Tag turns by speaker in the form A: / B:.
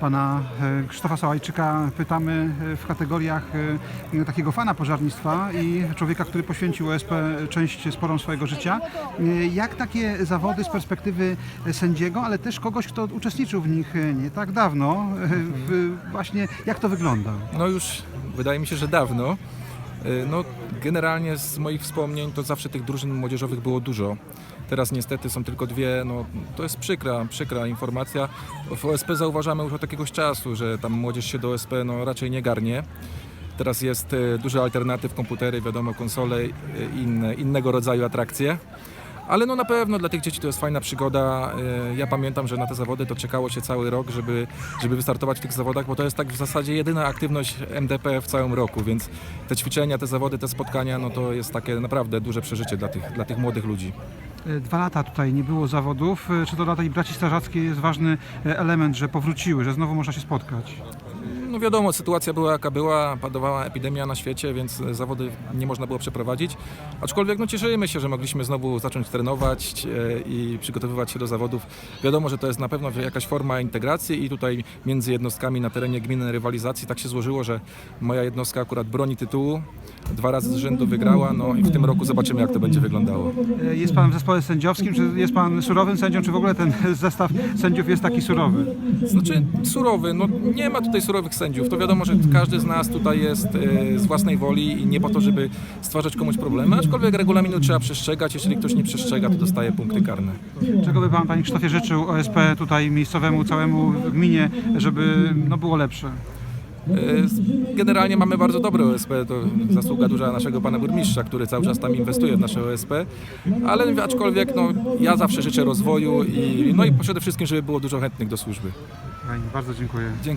A: Pana e, Krzysztofa Sałajczyka pytamy e, w kategoriach e, takiego fana pożarnictwa i człowieka, który poświęcił OSP część sporą swojego życia. Jak takie zawody z perspektywy sędziego, ale też kogoś, kto uczestniczył w nich nie tak dawno, właśnie jak to wygląda?
B: No już wydaje mi się, że dawno. Y, No, generalnie z moich wspomnień to zawsze tych drużyn młodzieżowych było dużo. Teraz niestety są tylko dwie, no to jest przykra, przykra informacja. W OSP zauważamy już od jakiegoś czasu, że tam młodzież się do OSP no, raczej nie garnie. Teraz jest y, dużo alternatyw, komputery, wiadomo, konsole, y, inne, innego rodzaju atrakcje. Ale no na pewno dla tych dzieci to jest fajna przygoda. Y, Ja pamiętam, że na te zawody to czekało się cały rok, żeby, żeby wystartować w tych zawodach, bo to jest tak w zasadzie jedyna aktywność MDP w całym roku, więc te ćwiczenia, te zawody, te spotkania, no to jest takie naprawdę duże przeżycie dla tych, dla tych młodych ludzi.
A: E, Dwa lata tutaj nie było zawodów. E, Czy to dla tej braci strażackiej jest ważny e, element, że powróciły, że znowu można się spotkać?
B: No wiadomo, sytuacja była jaka była, padowała epidemia na świecie, więc zawody nie można było przeprowadzić. Aczkolwiek no, cieszymy się, że mogliśmy znowu zacząć trenować e, i przygotowywać się do zawodów. Wiadomo, że to jest na pewno jakaś forma integracji i tutaj między jednostkami na terenie gminy rywalizacji tak się złożyło, że moja jednostka akurat broni tytułu, dwa razy z rzędu wygrała, no i w tym roku zobaczymy jak to będzie wyglądało.
A: E, Jest pan w zespole sędziowskim, czy jest pan surowym sędzią, czy w ogóle ten zestaw sędziów jest taki surowy?
B: Znaczy surowy, no nie ma tutaj surowych sędziów. To wiadomo, że każdy z nas tutaj jest e, z własnej woli i nie po to, żeby stwarzać komuś problemy, aczkolwiek regulaminu trzeba przestrzegać. Jeżeli ktoś nie przestrzega, to dostaje punkty karne.
A: Czego by pan, panie Krzysztofie, życzył OSP tutaj miejscowemu, całemu gminie, żeby no, było lepsze?
B: E, Generalnie mamy bardzo dobre OSP, to zasługa duża naszego pana burmistrza, który cały czas tam inwestuje w nasze OSP, ale aczkolwiek no, ja zawsze życzę rozwoju i, no i przede wszystkim, żeby było dużo chętnych do służby.
A: Fajnie, bardzo dziękuję.
B: Dziękuję.